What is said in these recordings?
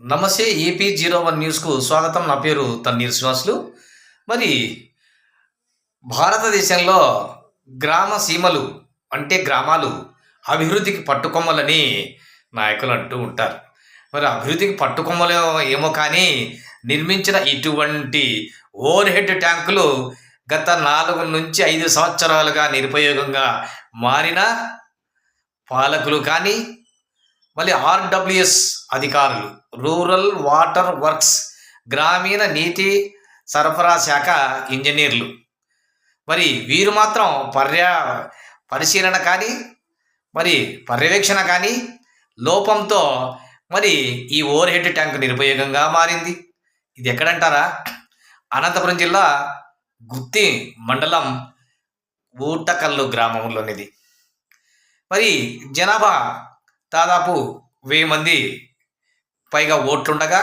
నమస్తే AP zero one న్యూస్కు స్వాగతం. నా పేరు తన్నీర్ శ్రీనివాసులు. మరి భారతదేశంలో గ్రామ సీమలు అంటే గ్రామాలు అభివృద్ధికి పట్టుకొమ్మలని నాయకులు అంటూ ఉంటారు. మరి అభివృద్ధికి పట్టుకొమ్మలు ఏమో కానీ నిర్మించిన ఇటువంటి ఓవర్ హెడ్ ట్యాంకులు గత నాలుగు నుంచి ఐదు సంవత్సరాలుగా నిరుపయోగంగా మారిన పాలకులు కానీ మళ్ళీ ఆర్డబ్ల్యూఎస్ అధికారులు రూరల్ వాటర్ వర్క్స్ గ్రామీణ నీటి సరఫరా శాఖ ఇంజనీర్లు. మరి వీరు మాత్రం పర్యా పరిశీలన కానీ మరి పర్యవేక్షణ కానీ లోపంతో మరి ఈ ఓవర్ హెడ్ ట్యాంక్ నిరుపయోగంగా మారింది. ఇది ఎక్కడంటారా? అనంతపురం జిల్లా గుత్తి మండలం ఊటకల్లు గ్రామంలోనిది మరి జనాభా దాదాపు వెయ్యి మంది పైగా ఓట్లుండగా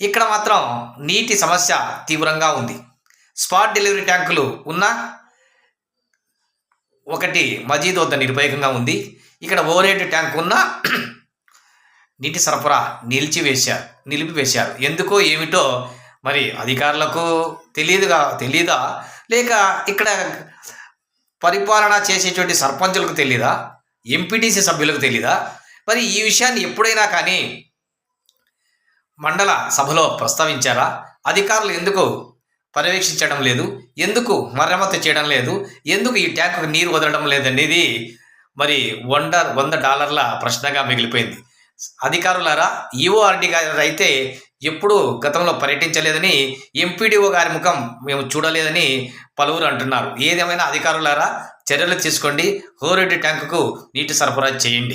ఇక్కడ మాత్రం నీటి సమస్య తీవ్రంగా ఉంది. స్పాట్ డెలివరీ ట్యాంకులు ఉన్న ఒకటి మజీద్ వద్ద నిరుపయోగంగా ఉంది. ఇక్కడ ఓవరేట్ ట్యాంక్ ఉన్న నీటి సరఫరా నిలిచివేశారు నిలిపివేశారు. ఎందుకో ఏమిటో మరి అధికారులకు తెలియదుగా తెలియదా లేక ఇక్కడ పరిపాలన చేసేటువంటి సర్పంచులకు తెలియదా ఎంపీటీసీ సభ్యులకు తెలీదా? మరి ఈ విషయాన్ని ఎప్పుడైనా కానీ మండల సభలో ప్రస్తావించారా? అధికారులు ఎందుకు పర్యవేక్షించడం లేదు? ఎందుకు మరమ్మతు చేయడం లేదు? ఎందుకు ఈ ట్యాంకుకు నీరు వదలడం లేదనేది మరి వంద వంద డాలర్ల ప్రశ్నగా మిగిలిపోయింది. అధికారులారా ఈఓఆర్డి గారు అయితే ఎప్పుడూ గతంలో పర్యటించలేదని ఎంపీడీఓ గారి ముఖం మేము చూడలేదని పలువురు అంటున్నారు. ఏదేమైనా అధికారులారా చర్యలు తీసుకోండి. హోరెడ్డి ట్యాంకుకు నీటి సరఫరా చేయండి.